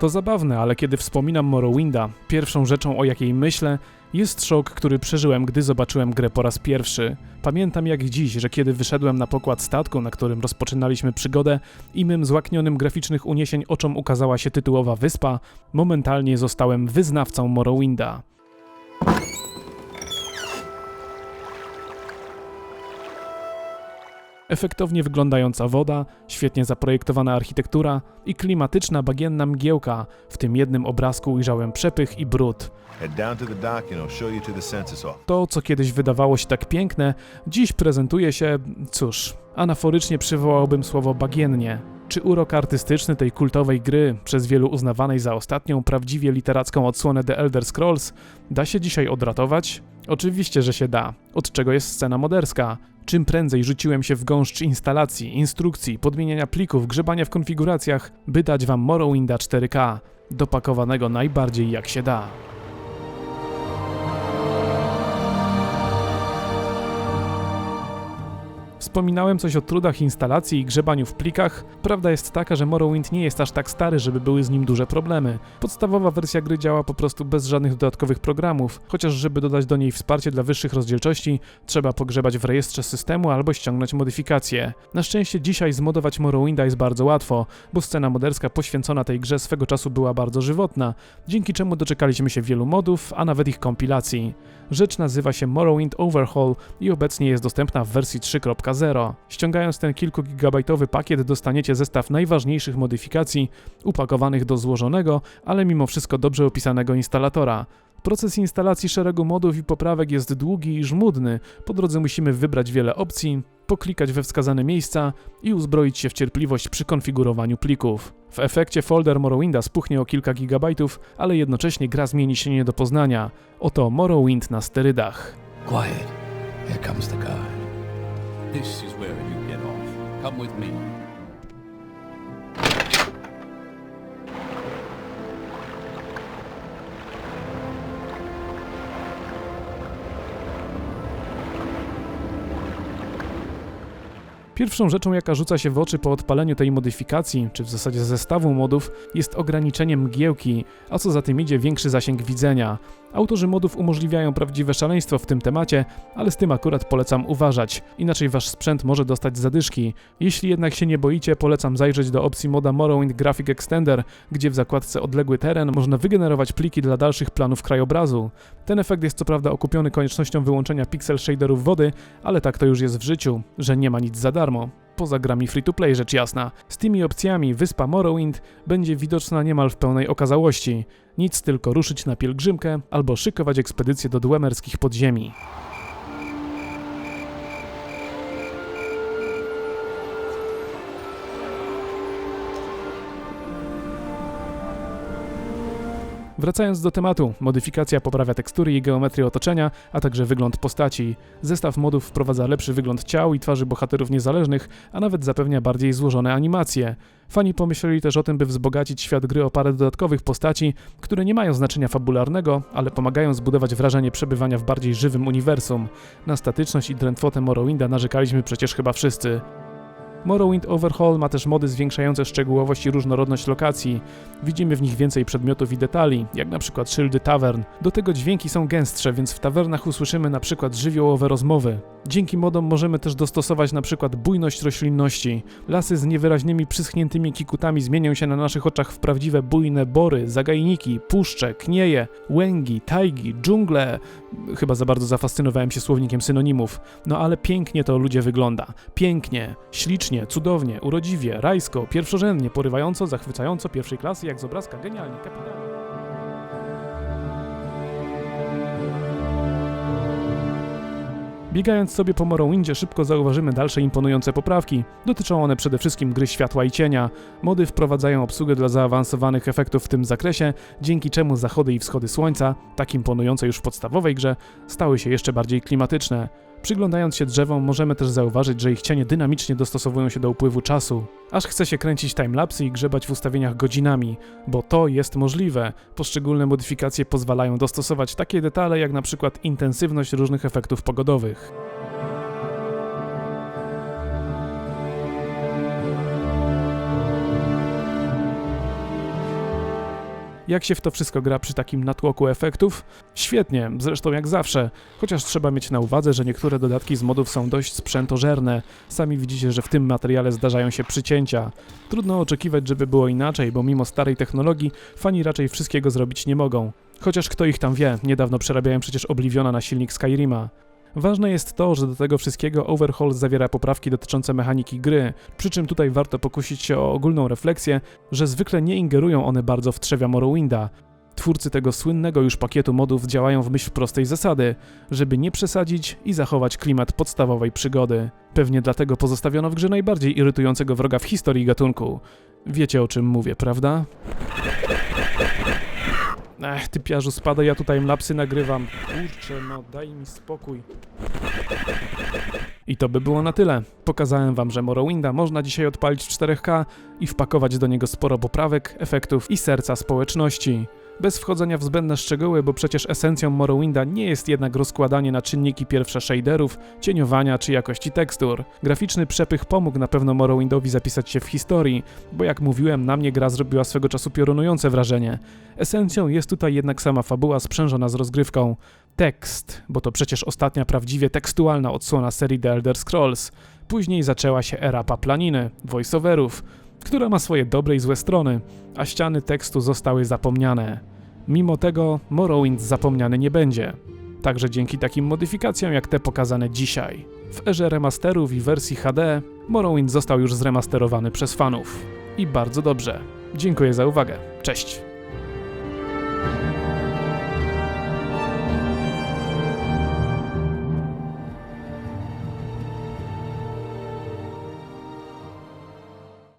To zabawne, ale kiedy wspominam Morrowinda, pierwszą rzeczą o jakiej myślę jest szok, który przeżyłem, gdy zobaczyłem grę po raz pierwszy. Pamiętam jak dziś, że kiedy wyszedłem na pokład statku, na którym rozpoczynaliśmy przygodę i mym złaknionym graficznych uniesień oczom ukazała się tytułowa wyspa, momentalnie zostałem wyznawcą Morrowinda. Efektownie wyglądająca woda, świetnie zaprojektowana architektura i klimatyczna bagienna mgiełka. W tym jednym obrazku ujrzałem przepych i brud. To, co kiedyś wydawało się tak piękne, dziś prezentuje się, cóż, anaforycznie przywołałbym słowo bagiennie. Czy urok artystyczny tej kultowej gry, przez wielu uznawanej za ostatnią prawdziwie literacką odsłonę The Elder Scrolls, da się dzisiaj odratować? Oczywiście, że się da. Od czego jest scena moderska? Czym prędzej rzuciłem się w gąszcz instalacji, instrukcji, podmieniania plików, grzebania w konfiguracjach, by dać wam Morrowinda 4K, dopakowanego najbardziej jak się da. Wspominałem coś o trudach instalacji i grzebaniu w plikach. Prawda jest taka, że Morrowind nie jest aż tak stary, żeby były z nim duże problemy. Podstawowa wersja gry działa po prostu bez żadnych dodatkowych programów, chociaż żeby dodać do niej wsparcie dla wyższych rozdzielczości, trzeba pogrzebać w rejestrze systemu albo ściągnąć modyfikacje. Na szczęście dzisiaj zmodować Morrowinda jest bardzo łatwo, bo scena moderska poświęcona tej grze swego czasu była bardzo żywotna, dzięki czemu doczekaliśmy się wielu modów, a nawet ich kompilacji. Rzecz nazywa się Morrowind Overhaul i obecnie jest dostępna w wersji 3.0. Ściągając ten kilkugigabajtowy pakiet dostaniecie zestaw najważniejszych modyfikacji upakowanych do złożonego, ale mimo wszystko dobrze opisanego instalatora. Proces instalacji szeregu modów i poprawek jest długi i żmudny. Po drodze musimy wybrać wiele opcji, poklikać we wskazane miejsca i uzbroić się w cierpliwość przy konfigurowaniu plików. W efekcie folder Morrowinda spuchnie o kilka gigabajtów, ale jednocześnie gra zmieni się nie do poznania. Oto Morrowind na sterydach. Quiet. Here comes the guard. This is where you get off. Come with me. Pierwszą rzeczą, jaka rzuca się w oczy po odpaleniu tej modyfikacji, czy w zasadzie zestawu modów, jest ograniczenie mgiełki, a co za tym idzie większy zasięg widzenia. Autorzy modów umożliwiają prawdziwe szaleństwo w tym temacie, ale z tym akurat polecam uważać, inaczej wasz sprzęt może dostać zadyszki. Jeśli jednak się nie boicie, polecam zajrzeć do opcji moda Morrowind Graphic Extender, gdzie w zakładce odległy teren można wygenerować pliki dla dalszych planów krajobrazu. Ten efekt jest co prawda okupiony koniecznością wyłączenia pixel shaderów wody, ale tak to już jest w życiu, że nie ma nic za darmo. Poza grami free-to-play rzecz jasna. Z tymi opcjami wyspa Morrowind będzie widoczna niemal w pełnej okazałości. Nic tylko ruszyć na pielgrzymkę albo szykować ekspedycję do dwemerskich podziemi. Wracając do tematu, modyfikacja poprawia tekstury i geometrię otoczenia, a także wygląd postaci. Zestaw modów wprowadza lepszy wygląd ciał i twarzy bohaterów niezależnych, a nawet zapewnia bardziej złożone animacje. Fani pomyśleli też o tym, by wzbogacić świat gry o parę dodatkowych postaci, które nie mają znaczenia fabularnego, ale pomagają zbudować wrażenie przebywania w bardziej żywym uniwersum. Na statyczność i drętwotę Morrowinda narzekaliśmy przecież chyba wszyscy. Morrowind Overhaul ma też mody zwiększające szczegółowość i różnorodność lokacji. Widzimy w nich więcej przedmiotów i detali, jak na przykład szyldy tawern. Do tego dźwięki są gęstsze, więc w tawernach usłyszymy na przykład żywiołowe rozmowy. Dzięki modom możemy też dostosować na przykład bujność roślinności. Lasy z niewyraźnymi przyschniętymi kikutami zmienią się na naszych oczach w prawdziwe bujne bory, zagajniki, puszcze, knieje, łęgi, tajgi, dżungle. Chyba za bardzo zafascynowałem się słownikiem synonimów. No ale pięknie to ludzie wygląda. Pięknie, ślicznie, cudownie, urodziwie, rajsko, pierwszorzędnie, porywająco, zachwycająco pierwszej klasy, jak z obrazka, genialnie, kapitalnie. Biegając sobie po Morrowindzie szybko zauważymy dalsze imponujące poprawki. Dotyczą one przede wszystkim gry światła i cienia. Mody wprowadzają obsługę dla zaawansowanych efektów w tym zakresie, dzięki czemu zachody i wschody słońca, tak imponujące już w podstawowej grze, stały się jeszcze bardziej klimatyczne. Przyglądając się drzewom możemy też zauważyć, że ich cienie dynamicznie dostosowują się do upływu czasu. Aż chce się kręcić timelapsy i grzebać w ustawieniach godzinami, bo to jest możliwe. Poszczególne modyfikacje pozwalają dostosować takie detale jak na przykład intensywność różnych efektów pogodowych. Jak się w to wszystko gra przy takim natłoku efektów? Świetnie, zresztą jak zawsze, chociaż trzeba mieć na uwadze, że niektóre dodatki z modów są dość sprzętożerne. Sami widzicie, że w tym materiale zdarzają się przycięcia. Trudno oczekiwać, żeby było inaczej, bo mimo starej technologii fani raczej wszystkiego zrobić nie mogą. Chociaż kto ich tam wie, niedawno przerabiałem przecież Obliviona na silnik Skyrima. Ważne jest to, że do tego wszystkiego Overhaul zawiera poprawki dotyczące mechaniki gry, przy czym tutaj warto pokusić się o ogólną refleksję, że zwykle nie ingerują one bardzo w trzewia Morrowinda. Twórcy tego słynnego już pakietu modów działają w myśl prostej zasady, żeby nie przesadzić i zachować klimat podstawowej przygody. Pewnie dlatego pozostawiono w grze najbardziej irytującego wroga w historii gatunku. Wiecie o czym mówię, prawda? Ech, typiarzu, spadaj, ja tutaj mlapsy nagrywam. Kurczę, no daj mi spokój. I to by było na tyle. Pokazałem wam, że Morrowinda można dzisiaj odpalić w 4K i wpakować do niego sporo poprawek, efektów i serca społeczności. Bez wchodzenia w zbędne szczegóły, bo przecież esencją Morrowinda nie jest jednak rozkładanie na czynniki pierwsze shaderów, cieniowania czy jakości tekstur. Graficzny przepych pomógł na pewno Morrowindowi zapisać się w historii, bo jak mówiłem, na mnie gra zrobiła swego czasu piorunujące wrażenie. Esencją jest tutaj jednak sama fabuła sprzężona z rozgrywką. Tekst, bo to przecież ostatnia prawdziwie tekstualna odsłona serii The Elder Scrolls. Później zaczęła się era paplaniny, voiceoverów, która ma swoje dobre i złe strony, a ściany tekstu zostały zapomniane. Mimo tego Morrowind zapomniany nie będzie. Także dzięki takim modyfikacjom jak te pokazane dzisiaj. W erze remasterów i wersji HD Morrowind został już zremasterowany przez fanów. I bardzo dobrze. Dziękuję za uwagę. Cześć.